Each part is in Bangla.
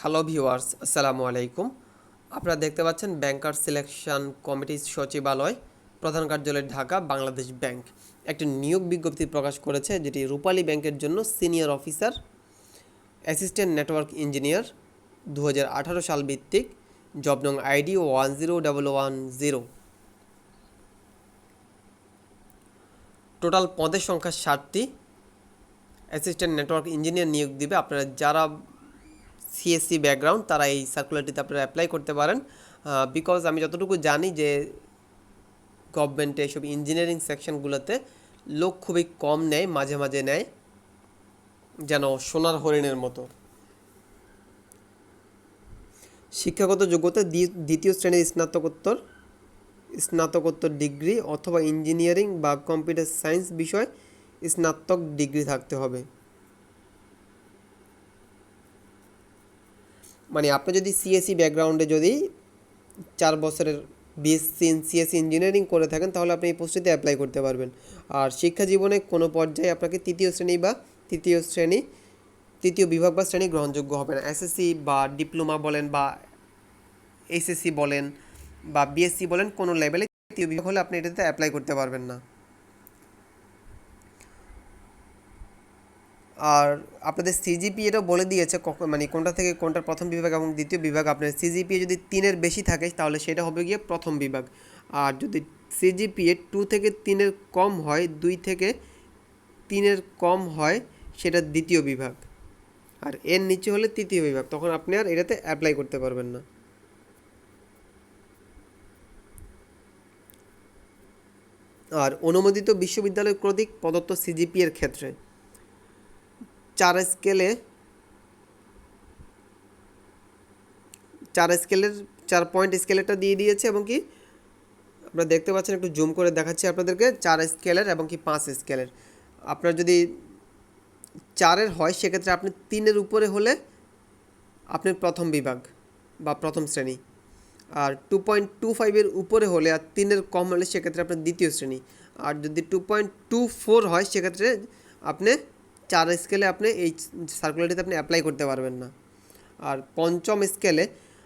হ্যালো ভিউয়ার্স আসসালামু আলাইকুম আপনারা দেখতে পাচ্ছেন ব্যাংকার সিলেকশন কমিটির সচিবালয়, প্রধান কার্যালয়, ঢাকা, বাংলাদেশ ব্যাংক। একটি নিয়োগ বিজ্ঞপ্তি প্রকাশ করেছে, যেটি রূপালী ব্যাংকের জন্য senior officer, assistant network engineer দু হাজার আঠারো সাল ভিত্তিক, জব নং ID one zero double one zero. Total পদের সংখ্যা ষাটটি অ্যাসিস্ট্যান্ট নেটওয়ার্ক ইঞ্জিনিয়ার নিয়োগ দিবে আপনারা যারা সিএসসি ব্যাকগ্রাউন্ড তারা এই সার্কুলারটিতে আপনারা অ্যাপ্লাই করতে পারেন বিকজ আমি যতটুকু জানি যে গভর্নমেন্টে এসব ইঞ্জিনিয়ারিং সেকশনগুলোতে লোক খুবই কম নেয়, মাঝে মাঝে নেয়, যেন সোনার হরিণের মতো। শিক্ষাগত যোগ্যতা দ্বি- দ্বিতীয় শ্রেণির স্নাতকোত্তর স্নাতকোত্তর ডিগ্রি অথবা ইঞ্জিনিয়ারিং বা কম্পিউটার সায়েন্স বিষয় স্নাতক ডিগ্রি থাকতে হবে। মানে আপনি যদি সিএসসি ব্যাকগ্রাউন্ডে যদি চার বছরের বিএসসি সিএসসি ইঞ্জিনিয়ারিং করে থাকেন, তাহলে আপনি এই পোস্টটিতে অ্যাপ্লাই করতে পারবেন। আর শিক্ষা জীবনে কোনো পর্যায়ে আপনাকে তৃতীয় শ্রেণি বা তৃতীয় শ্রেণি, তৃতীয় বিভাগ বা শ্রেণি গ্রহণযোগ্য হবে না। এসএসসি বা ডিপ্লোমা বলেন বা এসএসসি বলেন বা বিএসসি বলেন, কোনো লেভেলে তৃতীয় বিভাগ হলে আপনি এটাতে অ্যাপ্লাই করতে পারবেন না। আর আপনাদের সিজিপি এটাও বলে দিয়েছে মানে কোনটা থেকে কোনটা প্রথম বিভাগ এবং দ্বিতীয় বিভাগ। আপনার সিজিপিএ যদি তিনের বেশি থাকে, তাহলে সেটা হবে গিয়ে প্রথম বিভাগ। আর যদি সিজিপিএ টু থেকে তিনের কম হয়, দুই থেকে তিনের কম হয়, সেটা দ্বিতীয় বিভাগ। আর এর নিচে হলে তৃতীয় বিভাগ। তখন আপনি আর এটাতে অ্যাপ্লাই করতে পারবেন না। আর অনুমোদিত বিশ্ববিদ্যালয় কর্তৃক প্রদত্ত সিজিপি এর ক্ষেত্রে। চার স্কেলে, চার স্কেলের, চার পয়েন্ট স্কেলেরটা দিয়ে দিয়েছে এবং কি, আপনারা দেখতে পাচ্ছেন, একটু জুম করে দেখাচ্ছি আপনাদেরকে, চার স্কেলের এবং কি পাঁচ স্কেলের। আপনার যদি চারের হয়, সেক্ষেত্রে আপনি তিনের উপরে হলে আপনি প্রথম বিভাগ বা প্রথম শ্রেণি। আর টু পয়েন্ট টু ফাইভের উপরে হলে আর তিনের কম হলে সেক্ষেত্রে আপনার দ্বিতীয় শ্রেণি। আর যদি টু পয়েন্ট টু ফোর হয়, সেক্ষেত্রে আপনি চার স্কেলে আপনি এই সার্কুলারটিতে আপনি অ্যাপ্লাই করতে পারবেন না। আর পঞ্চম স্কেলে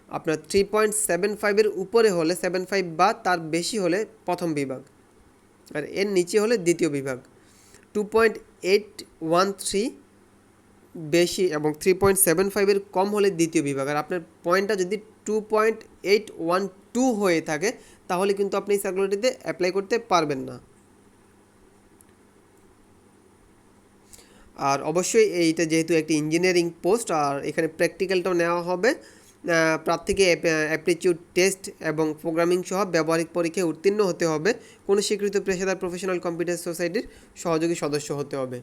আপনার থ্রি পয়েন্ট সেভেন ফাইভের উপরে হলে সেভেন ফাইভ বা তার বেশি হলে প্রথম বিভাগ। আর এর নিচে হলে দ্বিতীয় বিভাগ। Two point eight one three বেশি এবং থ্রি পয়েন্ট সেভেন ফাইভের কম হলে দ্বিতীয় বিভাগ। আর আপনার পয়েন্টটা যদি two point eight one two হয়ে থাকে, তাহলে কিন্তু আপনি এই সার্কুলারটিতে অ্যাপ্লাই করতে পারবেন না। আর অবশ্যই এইটা যেহেতু একটি ইঞ্জিনিয়ারিং পোস্ট আর এখানে প্র্যাকটিক্যালটাও নেওয়া হবে। প্রার্থীকে অ্যাপটিটিউড টেস্ট এবং প্রোগ্রামিং সহ ব্যবহারিক পরীক্ষায় উত্তীর্ণ হতে হবে। কোনো স্বীকৃত পেশাদার প্রফেশনাল কম্পিউটার সোসাইটির সহযোগী সদস্য হতে হবে।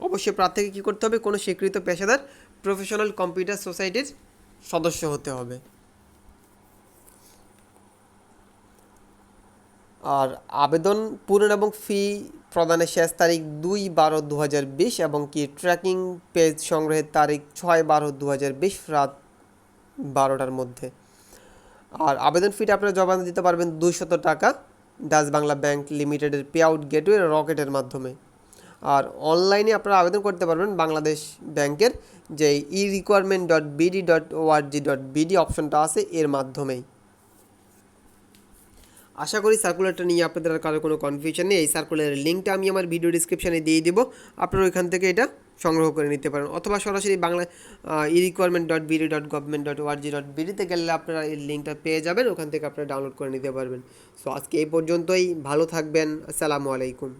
অবশ্যই প্রার্থীকে কী করতে হবে? কোনো স্বীকৃত পেশাদার প্রফেশনাল কম্পিউটার সোসাইটির সদস্য হতে হবে। আর আবেদন পূরণ এবং ফি প্রদানের শেষ তারিখ দুই বারো দু এবং কি ট্র্যাকিং পেজ সংগ্রহের তারিখ ছয় বারো দু রাত বারোটার মধ্যে। আর আবেদন ফিটা আপনারা জমা দিতে পারবেন দুইশত টাকা ডাচ বাংলা ব্যাংক লিমিটেডের পে আউট গেটওয়ে রকেটের মাধ্যমে। আর অনলাইনে আপনারা আবেদন করতে পারবেন বাংলাদেশ ব্যাংকের যে E requirement dot BD dot ORG dot BD অপশনটা আছে এর মাধ্যমেই। আশা করি সার্কুলারটা নিয়ে আপনাদের আর কারও কোনো কনফিউশন নেই। এই সার্কুলারের লিঙ্কটা আমি আমার ভিডিও ডিসক্রিপশানে দিয়ে দিব। আপনারা ওইখান থেকে এটা সংগ্রহ করে নিতে পারেন। অথবা সরাসরি Bangla E requirement dot BD dot government dot ORG dot বিডিতে গেলে আপনারা এই লিঙ্কটা পেয়ে যাবেন। ওখান থেকে আপনারা ডাউনলোড করে নিতে পারবেন। সো আজকে এই পর্যন্তই। ভালো থাকবেন। আসসালামু আলাইকুম।